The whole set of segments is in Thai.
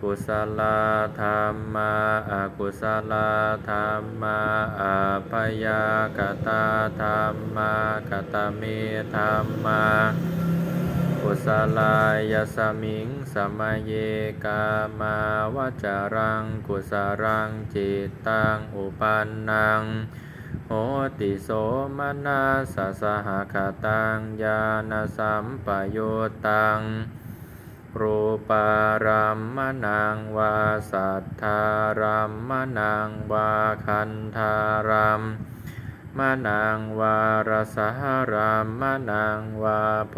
กุศลธรรมาอากุศลธรรมาอาพยากตาธรรมากตเมธรรมากุศลายสมิงสมัยเยกามาวจารังกุศรังจิตตังอุปันนังโหติโสมนัสสหคตังญาณสัมปโยตัง รูปารัมมนังวาสัทธารัมมนังวาคันธารัมมนังวารสหรัมมนังวาโพ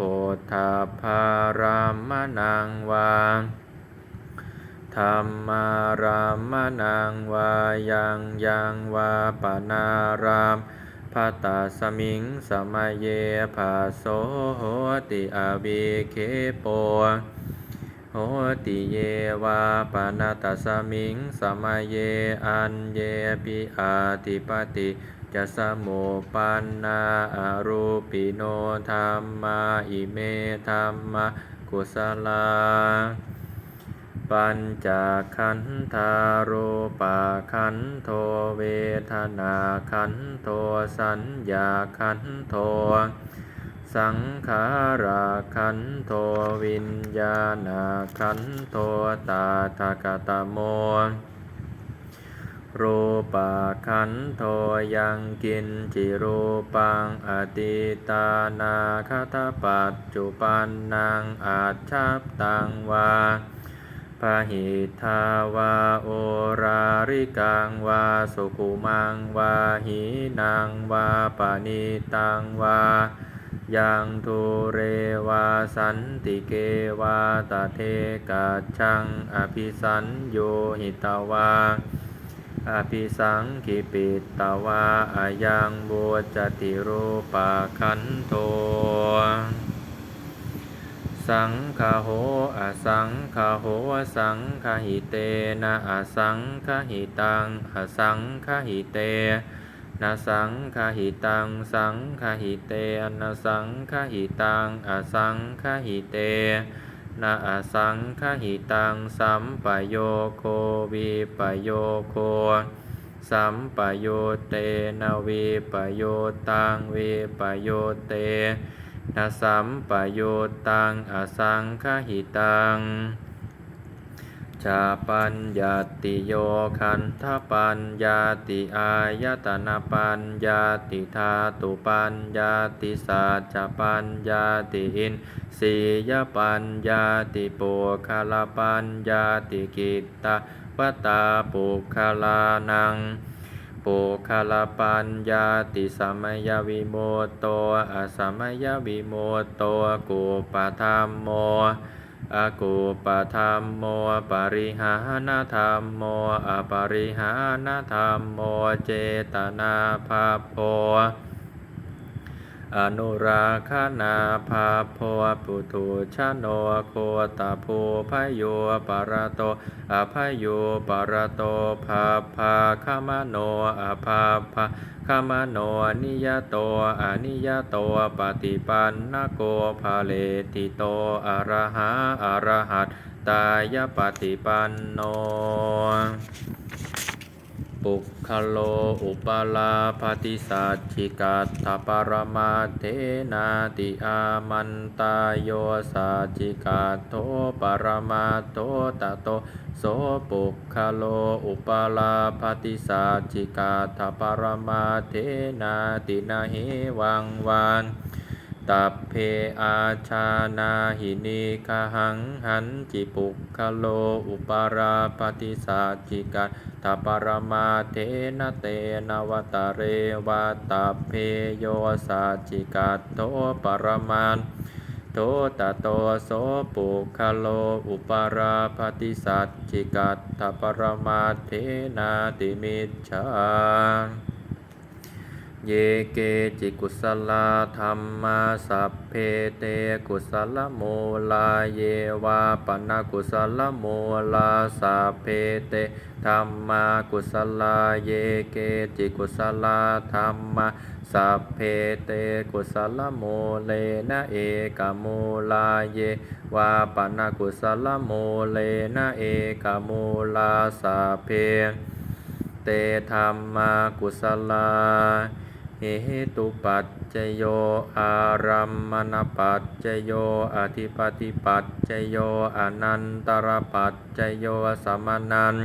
ธาภารัมมนังวาธรรมารัมมนังวายังยังวาปนารามพัตตาสมิงสมัยเยภาโสโหติอาวิเคโป โหติเยวาปนาตสมิงสมัยเยอันเยปิอาติปติจะสมุปันนาอรูปิโนธรรมาอิเมธรรมกุศลา ปัญจขันธารูปาขันโทเวทนาขันโทสัญญาขันโท สังขาราขันโทวิญญาณขันโทตาทกตโมรูปาขันโทยังกินจิรูปังอติตานาคตปัจจุปันนังอาชับตังวาพหิทาวาโอราริกังวาสุขุมังวาหีนางวาปานิตังวา ยังทุเรวาสันติเกวาตเทกัจชังอภิสันโยหิตวาอภิสังกิปิตวาอายังบูจติรูปาคันโท สังคโหอสังคโหสังคหิเตนะอสังคหิตังอสังคหิเต นะสังคหิตัง สังคหิเตนะสังคหิตังอสังคหิเตนะอสังคหิตัง สัมปโยโควิปโยโค สัมปโยเตนะวิปโยตังวิปโยเตนะสัมปโยตังอสังคหิตัง ชาปัญญาติโยคันทปัญญาติอายตนะปัญญาติธาตุปัญญาติสัจปัญญาติอินสียปัญญาติปุคลปัญญาติกิตตวตาปุคลานังปุคลปัญญาติสมัยวิโมตโตอสมัยวิโมตโตกุปธรรมโม อากูปะธรรมโมปริหานธรรมโมอปริหานธรรมโมเจตนาภาพโพ อนุราคนาภาพโพปุถุชะโนโคตาภูพโยปารโตอภโยปารโตภาภาคมโนอภาภาคมโนนิยโตอนิยโตปฏิปันนโกภาเลติโตอรหะอรหัตตายปฏิปันโน ปุคคโลอุปลาภติสัจฉิกัตถปรมาเทนาติอามันตายโยสัจฉิกัตโทปรมาโทตโตโสปุคคโลอุปลาภติสัจฉิกัตถปรมาเทนาตินาหิวังวาน ตัพเพอาชานาหินิคหังหันจิปุคคโลอุปาราปฏิสัจิกัตถปรมาเทนะเตนวตาเรวาตัพเพโยสัจิกัตโตปรมานโตตโตโสปุคโลอุปาราปฏิสัจจิกัตถปรมาเทนาติมิจฉา เยเกจิกุสลาธรรมาสัพเพเตกุสลโมลาเยวาปนากุสลโมลาสัพเพเตธรรมากุสลาเยเกจิกุสลาธรรมาสัพเพเตกุสลโมเลนะเอกโมลาเยวาปนากุสลโมเลนะเอกโมลาสัพเพเตธรรมากุสลา เหตุปัจจโย อารัมมณปัจจโย อธิปติปัจจโย อนันตรปัจจโยสมนัน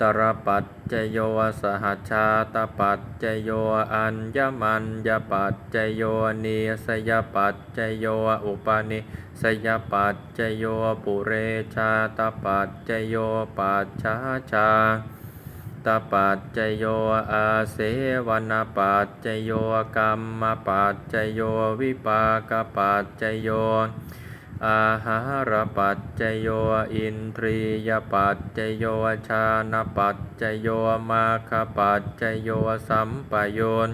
ตรปัจจโย สหชาตปัจจโย อัญญมัญญปัจจโยนิสยปัจจโย อุปนิสยปัจจโย ปุเรชาตปัจจโย ปัจฉาชา ตปัจจโยอาเสวนปัจจโยกรรมปัจจโยวิปากปัจจโยอาหารปัจจโยอินทรียปัจจโยชาณปัจจโยมาคปัจจโยสัมปโยน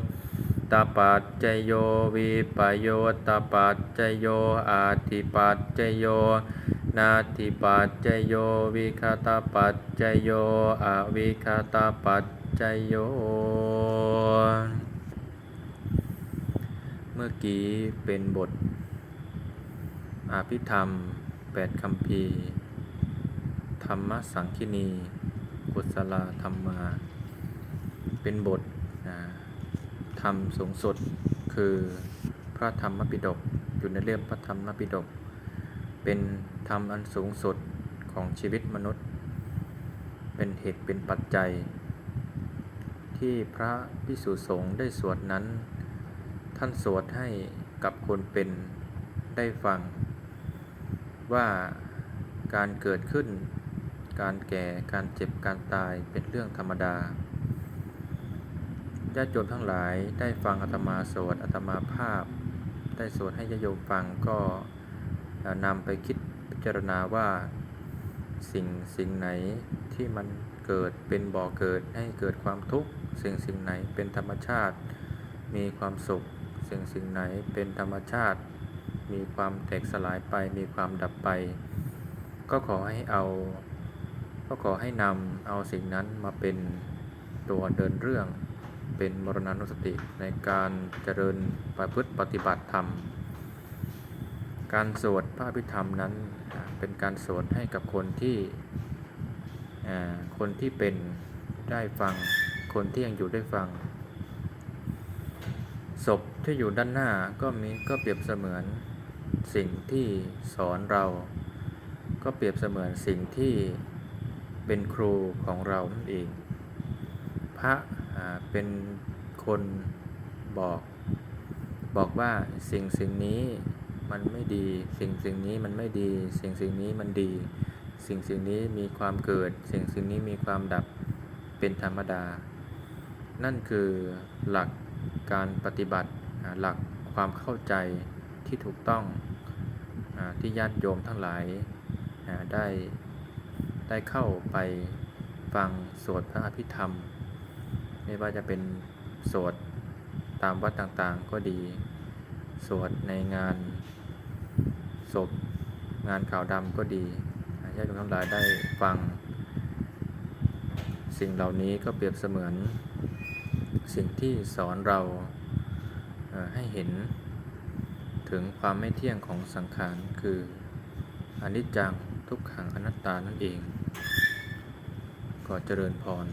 ตปัจจโยวิปโยตปัจจโยอาทิปัจจโย นาทิปัจจโยวิคตาปัจจโยอวิคตาปัจจโย เมื่อกี้เป็นบทอภิธรรมแปดคำพีร์ธรรมสังคินีกุศลธรรมา เป็นบทนะธรรมสูงสุดคือพระธรรมปิฎกอยู่ในเรื่องพระธรรมปิฎก เป็นธรรมอันสูงสุดของชีวิตมนุษย์ เป็นเหตุเป็นปัจจัย ที่พระพิสุสงฆ์ได้สวดนั้น ท่านสวดให้กับคนเป็นได้ฟัง ว่าการเกิดขึ้น การแก่การเจ็บการตายเป็นเรื่องธรรมดาญาติโยมทั้งหลายได้ฟังอาตมาสวดอาตมาภาพ ได้สวดให้ญาติโยมฟังก็ นำไปคิดพิจารณาว่า สิ่งสิ่งไหนที่มันเกิดเป็นบ่อเกิดให้เกิดความทุกข์สิ่งสิ่งไหนเป็นธรรมชาติ มีความสุข สิ่งสิ่งไหนเป็นธรรมชาติ มีความแตกสลายไปมีความดับไป ก็ขอให้เอาก็ขอให้นำเอาสิ่งนั้นมาเป็นตัวเดินเรื่อง เป็นมรณานุสติในการเจริญประพฤติปฏิบัติธรรม การสวดพระอภิธรรมนั้นเป็นการสวดให้กับคนที่คนที่เป็นได้ฟังคนที่ยังอยู่ได้ฟังศพที่อยู่ด้านหน้าก็มีก็เปรียบเสมือนสิ่งที่สอนเรา ก็เปรียบเสมือนสิ่งที่เป็นครูของเรานั่นเอง พระเป็นคนบอก บอกว่าสิ่งสิ่งนี้ มันไม่ดี สิ่งสิ่งนี้มันไม่ดี สิ่งสิ่งนี้มันดี สิ่งสิ่งนี้มีความเกิด สิ่งสิ่งนี้มีความดับเป็นธรรมดา นั่นคือหลักการปฏิบัติหลักความเข้าใจที่ถูกต้องที่ญาติโยมทั้งหลายได้ได้เข้าไปฟังสวดพระอภิธรรม ไม่ว่าจะเป็นสวดตามวัดต่างๆก็ดี สวดในงาน ศพ งานข่าวดำก็ดีญาติโยมทั้งหลายได้ฟัง สิ่งเหล่านี้ก็เปรียบเสมือน สิ่งที่สอนเราให้เห็นถึงความไม่เที่ยงของสังขารคืออนิจจังทุกขังอนัตตานั่นเอง ก็เจริญพร